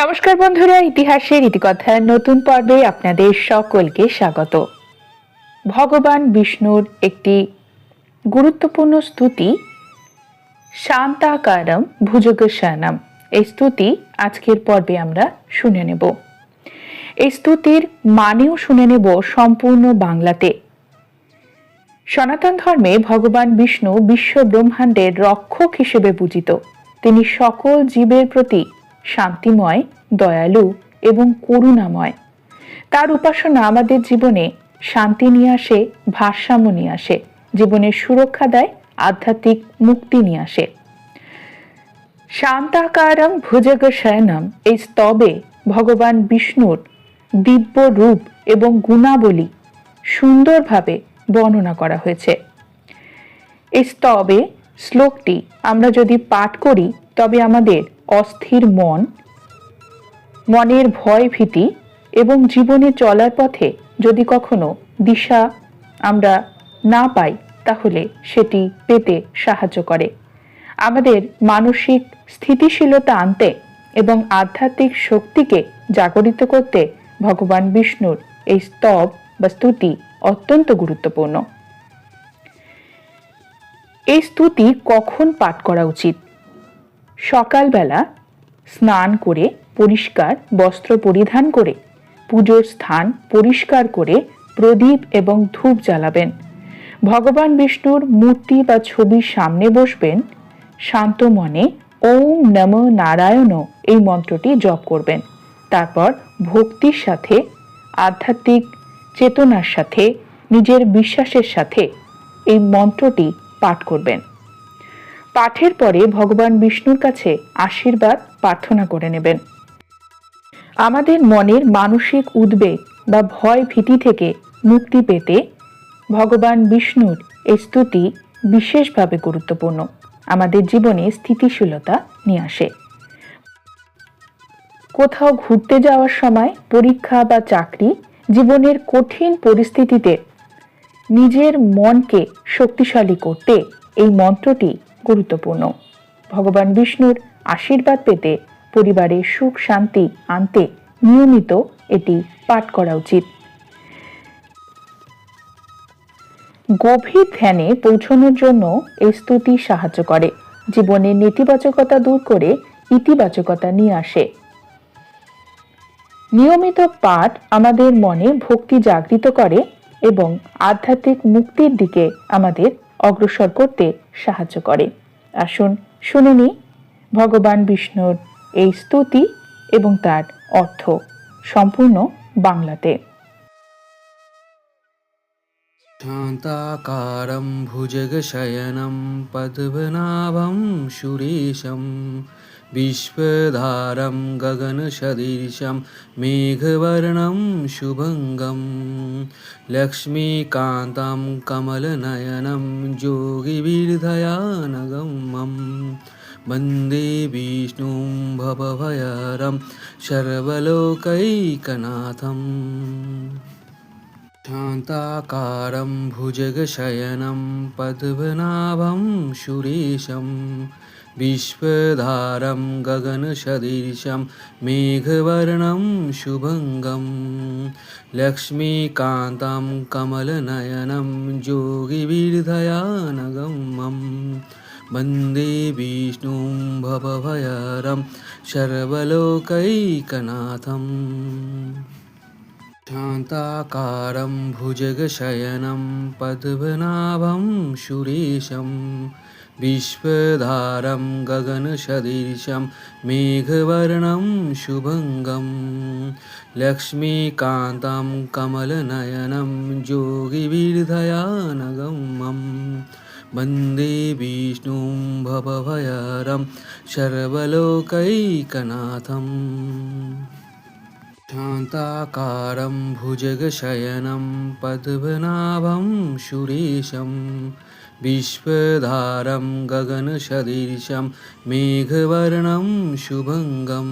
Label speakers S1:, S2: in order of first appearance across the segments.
S1: নমস্কার বন্ধুরা, ইতিহাসের ইতিকথার নতুন পর্বে আপনাদের সকলকে স্বাগত। ভগবান বিষ্ণুর একটি গুরুত্বপূর্ণ স্তুতি, শান্তাকারম ভুজগশানাম। এই স্তুতি আজকের পর্বে আমরা শুনে নেব। এই স্তুতির মানেও শুনে নেব সম্পূর্ণ বাংলাতে। সনাতন ধর্মে ভগবান বিষ্ণু বিশ্ব ব্রহ্মাণ্ডের রক্ষক হিসেবে পূজিত। তিনি সকল জীবের প্রতি শান্তিময়, দয়ালু এবং করুণাময়। তার উপাসনা আমাদের জীবনে শান্তি নিয়ে আসে, ভারসাম্য নিয়ে আসে জীবনের সুরক্ষা দেয়, আধ্যাত্মিক মুক্তি নিয়ে আসে। শান্তাকারম ভুজগ শয়নম, এই স্তবে ভগবান বিষ্ণুর দিব্য রূপ এবং গুণাবলী সুন্দরভাবে বর্ণনা করা হয়েছে। এই স্তবে শ্লোকটি আমরা যদি পাঠ করি, তবে আমাদের অস্থির মন, মনের ভয় ভীতি এবং জীবনে চলার পথে যদি কখনো দিশা আমরা না পাই, তাহলে সেটি পেতে সাহায্য করে। আমাদের মানসিক স্থিতিশীলতা আনতে এবং আধ্যাত্মিক শক্তিকে জাগরিত করতে ভগবান বিষ্ণুর এই স্তব বা স্তুতি অত্যন্ত গুরুত্বপূর্ণ। এই স্তুতি কখন পাঠ করা উচিত? সকালবেলা স্নান করে পরিষ্কার বস্ত্র পরিধান করে, পুজোর স্থান পরিষ্কার করে প্রদীপ এবং ধূপ জ্বালাবেন। ভগবান বিষ্ণুর মূর্তি বা ছবির সামনে বসবেন। শান্ত মনে ওম নম নারায়ণ এই মন্ত্রটি জপ করবেন। তারপর ভক্তির সাথে, আধ্যাত্মিক চেতনার সাথে, নিজের বিশ্বাসের সাথে এই মন্ত্রটি পাঠ করবেন। পাঠের পরে ভগবান বিষ্ণুর কাছে আশীর্বাদ প্রার্থনা করে নেবেন। আমাদের মনের মানসিক উদ্বেগ বা ভয় ভীতি থেকে মুক্তি পেতে ভগবান বিষ্ণুর এই স্তুতি বিশেষভাবে গুরুত্বপূর্ণ। আমাদের জীবনে স্থিতিশীলতা নিয়ে আসে। কোথাও ঘুরতে যাওয়ার সময় পরীক্ষা বা চাকরি জীবনের কঠিন পরিস্থিতিতে নিজের মনকে শক্তিশালী করতে এই মন্ত্রটি গুরুত্বপূর্ণ। ভগবান বিষ্ণুর আশীর্বাদ পেতে পরিবারে সুখ শান্তি আনতে নিয়মিত এটি পাঠ করা উচিত। গভীর ধ্যানে পৌঁছানোর জন্য এই স্তুতি সাহায্য করে। জীবনের নেতিবাচকতা দূর করে ইতিবাচকতা নিয়ে আসে। নিয়মিত পাঠ আমাদের মনে ভক্তি জাগৃত করে এবং আধ্যাত্মিক মুক্তির দিকে আমাদের অগ্রসর করতে সাহায্য করে আসুন শুনে নিই ভগবান বিষ্ণুর এই স্তুতি এবং তার অর্থ সম্পূর্ণ বাংলাতে
S2: शान्ताकारं भुजगशयनं पद्मनाभं सुरेशं विश्वधारं गगनसदृशं मेघवर्णं शुभङ्गं लक्ष्मीकान्तं कमलनयनं योगिविर्धयानगमं वन्दे विष्णुं भवभयरं सर्वलोकैकनाथम् शान्ताकारं भुजगशयनं पद्मनाभं सुरेशं विश्वधारं गगनसदृशं मेघवर्णं शुभङ्गं लक्ष्मीकान्तं कमलनयनं योगिविर्धयानगमं वन्दे विष्णुं भवभयरं सर्वलोकैकनाथम् शान्ताकारं भुजगशयनं पद्मनाभं सुरेशं विश्वधारं गगनसदृशं मेघवर्णं शुभङ्गं लक्ष्मीकान्तं कमलनयनं योगिविर्धयानगमं वन्दे विष्णुं भवभयरं सर्वलोकैकनाथम् शान्ताकारं भुजगशयनं पद्मनाभं सुरेशं विश्वधारं गगनसदृशं मेघवर्णं शुभङ्गं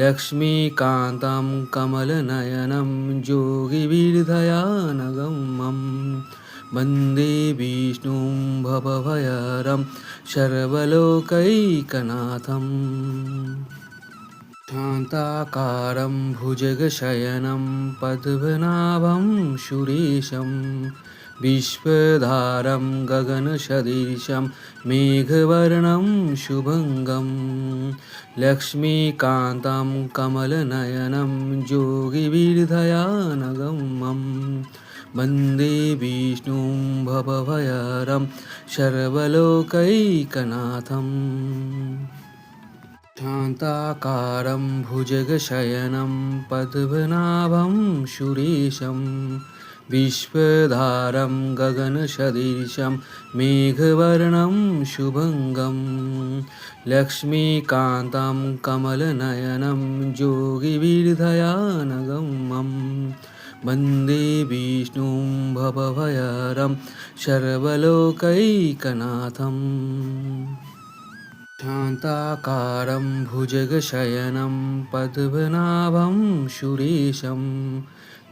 S2: लक्ष्मीकान्तं कमलनयनं योगिविर्धयानगमं वन्दे विष्णुं भवभयरं सर्वलोकैकनाथम् शान्ताकारं भुजगशयनं पद्मनाभं सुरेशं विश्वधारं गगनसदृशं मेघवर्णं शुभङ्गं लक्ष्मीकान्तं कमलनयनं योगिविर्धयानगमं वन्दे विष्णुं भवभयरं सर्वलोकैकनाथम् शान्ताकारं भुजगशयनं पद्मनाभं सुरेशं विश्वधारं गगनसदृशं मेघवर्णं शुभङ्गं लक्ष्मीकान्तं कमलनयनं योगिविर्धयानगमं वन्दे विष्णुं भवभयरं सर्वलोकैकनाथम् शान्ताकारं भुजगशयनं पद्मनाभं सुरेशं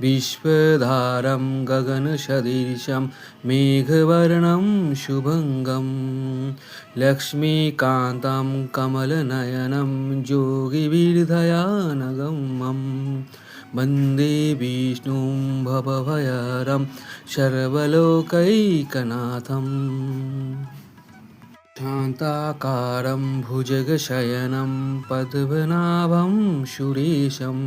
S2: विश्वधारं गगनसदृशं मेघवर्णं शुभङ्गं लक्ष्मीकान्तं कमलनयनं योगिविर्धयानगमं वन्दे विष्णुं भवभयरं सर्वलोकैकनाथम् शान्ताकारं भुजगशयनं पद्मनाभं सुरेशं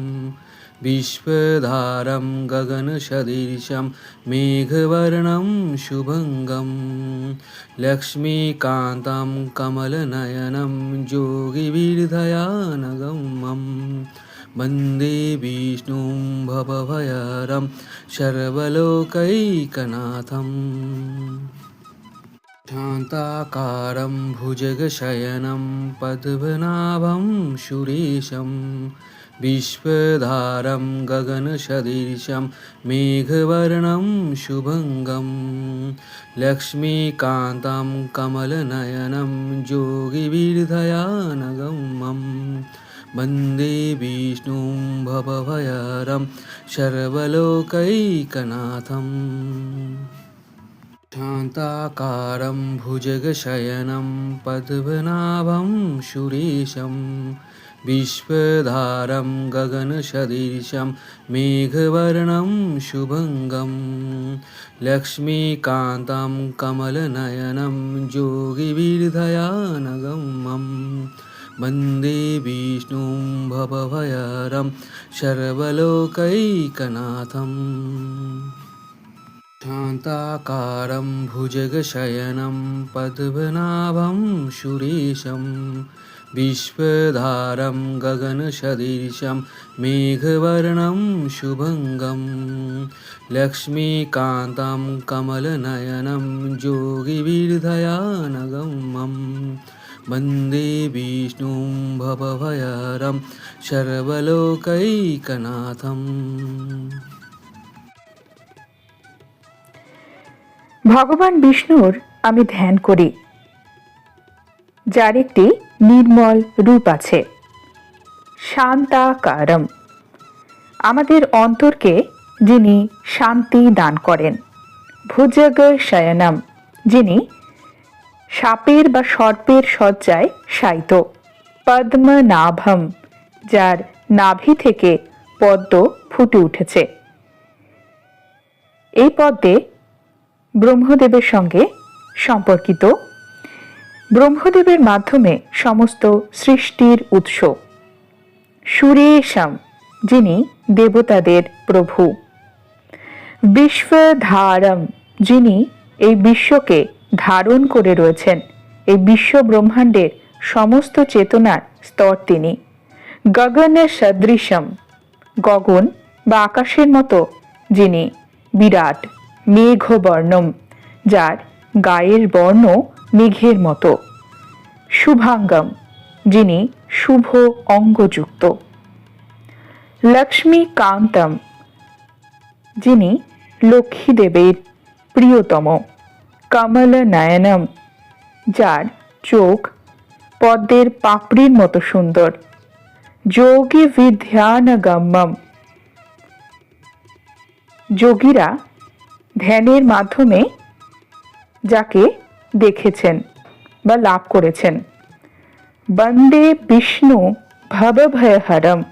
S2: विश्वधारं गगनसदृशं मेघवर्णं शुभङ्गं लक्ष्मीकान्तं कमलनयनं योगिविर्धयानगमं वन्दे विष्णुं भवभयरं सर्वलोकैकनाथम् शान्ताकारं भुजगशयनं पद्मनाभं सुरेशं विश्वधारं गगनसदृशं मेघवर्णं शुभङ्गं लक्ष्मीकान्तं कमलनयनं योगिविर्धयानगमं वन्दे विष्णुं भवभयरं सर्वलोकैकनाथम् शान्ताकारं भुजगशयनं पद्मनाभं सुरेशं विश्वधारं गगनसदृशं मेघवर्णं शुभङ्गं लक्ष्मीकान्तं कमलनयनं योगिविर्धयानगमं वन्दे विष्णुं भवभयरं सर्वलोकैकनाथम् शान्ताकारं भुजगशयनं पद्मनाभं सुरेशं विश्वधारं गगनसदृशं मेघवर्णं शुभङ्गं लक्ष्मीकान्तं कमलनयनं योगिविर्धयानगमं वन्दे विष्णुं भवभयरं सर्वलोकैकनाथम्
S1: ভগবান বিষ্ণুর আমি ধ্যান করি যার একটি নির্মল রূপ আছে। শান্তাকারম। আমাদের অন্তরকে যিনি শান্তি দান করেন, ভুজগ শয়নম, যিনি সাপের বা সর্পের শয্যায় শায়িত, পদ্মনাভম, যার নাভি থেকে পদ্ম ফুটে উঠেছে। এই পদ্মে ব্রহ্মদেবের সঙ্গে সম্পর্কিত ব্রহ্মদেবের মাধ্যমে সমস্ত সৃষ্টির উৎস। সুরেশম, যিনি দেবতাদের প্রভু। বিশ্বধারম, যিনি এই বিশ্বকে ধারণ করে রয়েছেন। এই বিশ্ব ব্রহ্মাণ্ডের সমস্ত চেতনার স্তর তিনি। গগন সদৃশম, গগন বা আকাশের মতো, যিনি বিরাট, মেঘবর্ণম, যার গায়ের বর্ণ মেঘের মতো। শুভাঙ্গম, যিনি শুভ অঙ্গযুক্ত। লক্ষ্মীকান্তম যিনি লক্ষ্মীদেবের প্রিয়তম। কমল নয়নম, যার চোখ পদ্মের পাপড়ির মতো সুন্দর। যোগী বিধ্যানগম্যম যোগীরা ধ্যানের মাধ্যমে যাকে দেখেছেন বা লাভ করেছেন। বন্দে বিষ্ণু ভবভয়হরম।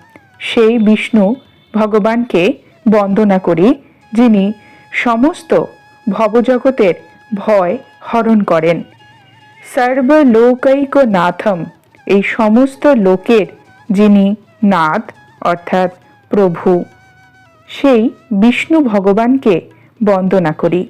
S1: সেই বিষ্ণু ভগবানকে বন্দনা করি, যিনি সমস্ত ভবজগতের ভয় হরণ করেন। সর্বলোকৈক নাথম এই সমস্ত লোকের যিনি নাথ, অর্থাৎ প্রভু, সেই বিষ্ণু ভগবানকে বন্দনা করি।